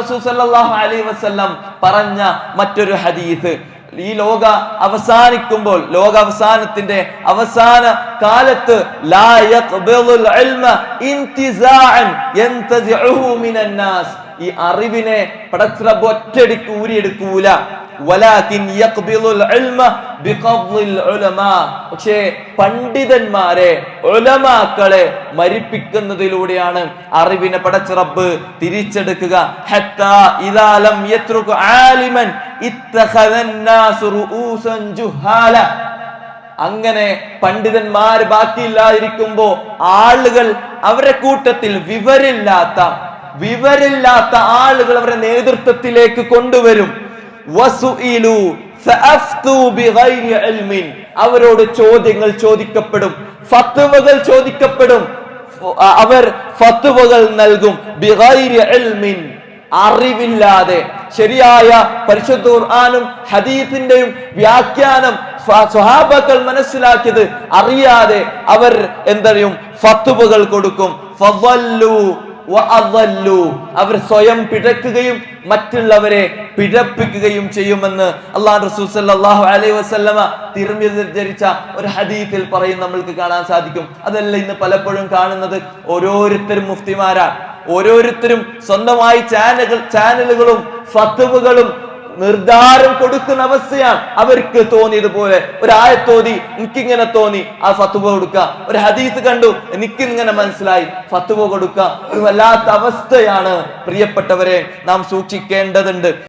റസൂൽ സല്ലല്ലാഹു അലൈഹി വസല്ലം പറഞ്ഞ മറ്റൊരു ഹദീസ്. ഈ ലോക അവസാനിക്കുമ്പോൾ ലോക അവസാനത്തിന്റെ അവസാന കാലത്ത് ഈ അറിവിനെ പടച്ചറബ് ഒറ്റടിക്ക് ഊരിയെടുക്കൂല. പക്ഷേ പണ്ഡിതന്മാരെ ഉലമാക്കളെ മരിപ്പിക്കുന്നതിലൂടെയാണ് അറിവിനെ പടച്ചിറപ്പ് തിരിച്ചെടുക്കുക. അങ്ങനെ പണ്ഡിതന്മാർ ബാക്കിയില്ലാതിരിക്കുമ്പോ ആളുകൾ അവരുടെ കൂട്ടത്തിൽ വിവരില്ലാത്ത വിവരില്ലാത്ത ആളുകൾ അവരുടെ നേതൃത്വത്തിലേക്ക് കൊണ്ടുവരും. അവരോട് ചോദ്യങ്ങൾ ചോദിക്കപ്പെടും. ഫത്തുവകൾ ചോദിക്കപ്പെടും. അവർ ഫത്തുവകൾ നൽകും. അറിവില്ലാതെ. ശരിയായ പരിശുദ്ധ ഖുർആനും ഹദീത്തിന്റെയും വ്യാഖ്യാനം സ്വ- സ്വഹാബാക്കൾ മനസ്സിലാക്കിയത് അറിയാതെ അവർ എന്തറിയും? ഫത്തുവകൾ കൊടുക്കും. അവർ സ്വയം പിഴക്കുകയും മറ്റുള്ളവരെ പിഴപ്പിക്കുകയും ചെയ്യുമെന്ന് അള്ളാഹു റസൂൽ സല്ലല്ലാഹു അലൈഹി വസല്ലമ തിരുമിതി ധരിച്ച ഒരു ഹദീത്തിൽ പറയും നമ്മൾക്ക് കാണാൻ സാധിക്കും. അതല്ല ഇന്ന് പലപ്പോഴും കാണുന്നത് ഓരോരുത്തരും മുഫ്തിമാരാണ് ഓരോരുത്തരും സ്വന്തമായി ചാനലുകൾ ചാനലുകളും ഫത്തുവുകളും നിർദ്ധാരം കൊടുക്കുന്ന അവസ്ഥയാണ് അവർക്ക് തോന്നിയതുപോലെ ഒരായ തോന്നി എനിക്കിങ്ങനെ തോന്നി ആ ഫത്തുവ കൊടുക്കുക. ഒരു ഹദീസ് കണ്ടു എനിക്കിങ്ങനെ മനസ്സിലായി ഫത്തുവ കൊടുക്കുക. ഒരു വല്ലാത്ത അവസ്ഥയാണ് പ്രിയപ്പെട്ടവരെ നാം സൂക്ഷിക്കേണ്ടതുണ്ട്.